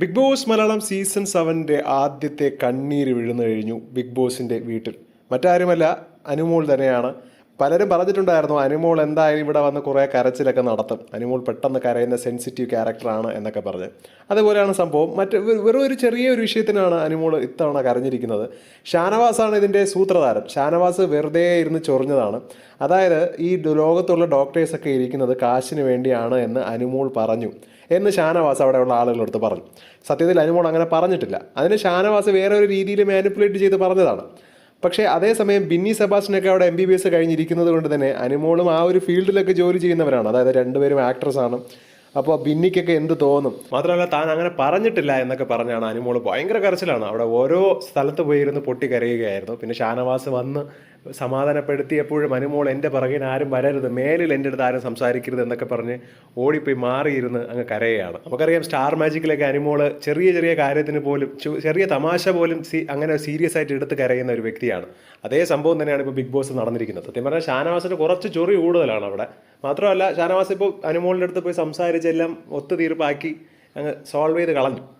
Big Boss Malayalam season സെവന്റെ ആദ്യത്തെ കണ്ണീര് വീഴുന്നു കഴിഞ്ഞു ബിഗ് ബോസിന്റെ വീട്ടിൽ. മറ്റാരുമല്ല അനുമോൾ തന്നെയാണ് പലരും പറഞ്ഞിട്ടുണ്ടായിരുന്നു അനിമോൾ എന്തായാലും ഇവിടെ വന്ന് കുറേ കരച്ചിലൊക്കെ നടത്തും. അനിമോൾ പെട്ടെന്ന് കരയുന്ന സെൻസിറ്റീവ് ക്യാരക്ടറാണ് എന്നൊക്കെ പറഞ്ഞ്. അതുപോലെയാണ് സംഭവം. മറ്റ് വെറും ഒരു ചെറിയ ഒരു വിഷയത്തിനാണ് അനുമോൾ ഇത്തവണ കരഞ്ഞിരിക്കുന്നത്. ഷാനവാസാണ് ഇതിന്റെ സൂത്രധാരൻ. ഷാനവാസ് വെറുതെ ഇരുന്ന് ചൊറിഞ്ഞതാണ്. അതായത് ഈ ലോകത്തുള്ള ഡോക്ടേഴ്സൊക്കെ ഇരിക്കുന്നത് കാശിന് വേണ്ടിയാണ് എന്ന് അനിമോൾ പറഞ്ഞു എന്ന് ഷാനവാസ് അവിടെയുള്ള ആളുകളെടുത്ത് പറഞ്ഞു. സത്യത്തിൽ അനിമോൾ അങ്ങനെ പറഞ്ഞിട്ടില്ല. അതിന് ഷാനവാസ് വേറെ ഒരു രീതിയിൽ മാനിപ്പുലേറ്റ് ചെയ്ത് പറഞ്ഞതാണ്. പക്ഷേ അതേസമയം ബിന്നി സെബാസ്റ്റിനൊക്കെ അവിടെ എം ബി ബി എസ് കഴിഞ്ഞിരിക്കുന്നത് കൊണ്ട് തന്നെ അനുമോളും ആ ഒരു ഫീൽഡിലൊക്കെ ജോലി ചെയ്യുന്നവരാണ്. അതായത് രണ്ടുപേരും ആക്ട്രസ് ആണ്. അപ്പോൾ ബിന്നിക്കൊക്കെ എന്ത് തോന്നും? മാത്രമല്ല താൻ അങ്ങനെ പറഞ്ഞിട്ടില്ല എന്നൊക്കെ പറഞ്ഞാണ് അനുമോൾ. ഭയങ്കര കരച്ചിലാണ്. അവിടെ ഓരോ സ്ഥലത്ത് പോയിരുന്ന് പൊട്ടി കരയുകയായിരുന്നു. പിന്നെ ഷാനവാസ് വന്ന് സമാധാനപ്പെടുത്തിയപ്പോഴും അനുമോൾ എന്റെ പിറകിന് ആരും വരരുത് മേലിൽ എന്റെ അടുത്ത് ആരും സംസാരിക്കരുത് എന്നൊക്കെ പറഞ്ഞ് ഓടിപ്പോയി മാറിയിരുന്ന് അങ്ങ് കരയുകയാണ്. നമുക്കറിയാം സ്റ്റാർ മാജിക്കിലൊക്കെ അനുമോൾ ചെറിയ ചെറിയ കാര്യത്തിന് പോലും ചെറിയ തമാശ പോലും സീ അങ്ങനെ സീരിയസ് ആയിട്ട് എടുത്ത് കരയുന്ന ഒരു വ്യക്തിയാണ്. അതേ സംഭവം തന്നെയാണ് ഇപ്പോൾ ബിഗ് ബോസ് നടന്നിരിക്കുന്നത്. സത്യം പറഞ്ഞാൽ ഷാനവാസിന് കുറച്ച് ചൊറി കൂടുതലാണ് അവിടെ. മാത്രമല്ല ഷാനവാസ് ഇപ്പോൾ അനുമോളിന്റെ അടുത്ത് പോയി സംസാരിച്ചെല്ലാം ഒത്തുതീർപ്പാക്കി അങ്ങ് സോൾവ് ചെയ്ത് കളഞ്ഞു.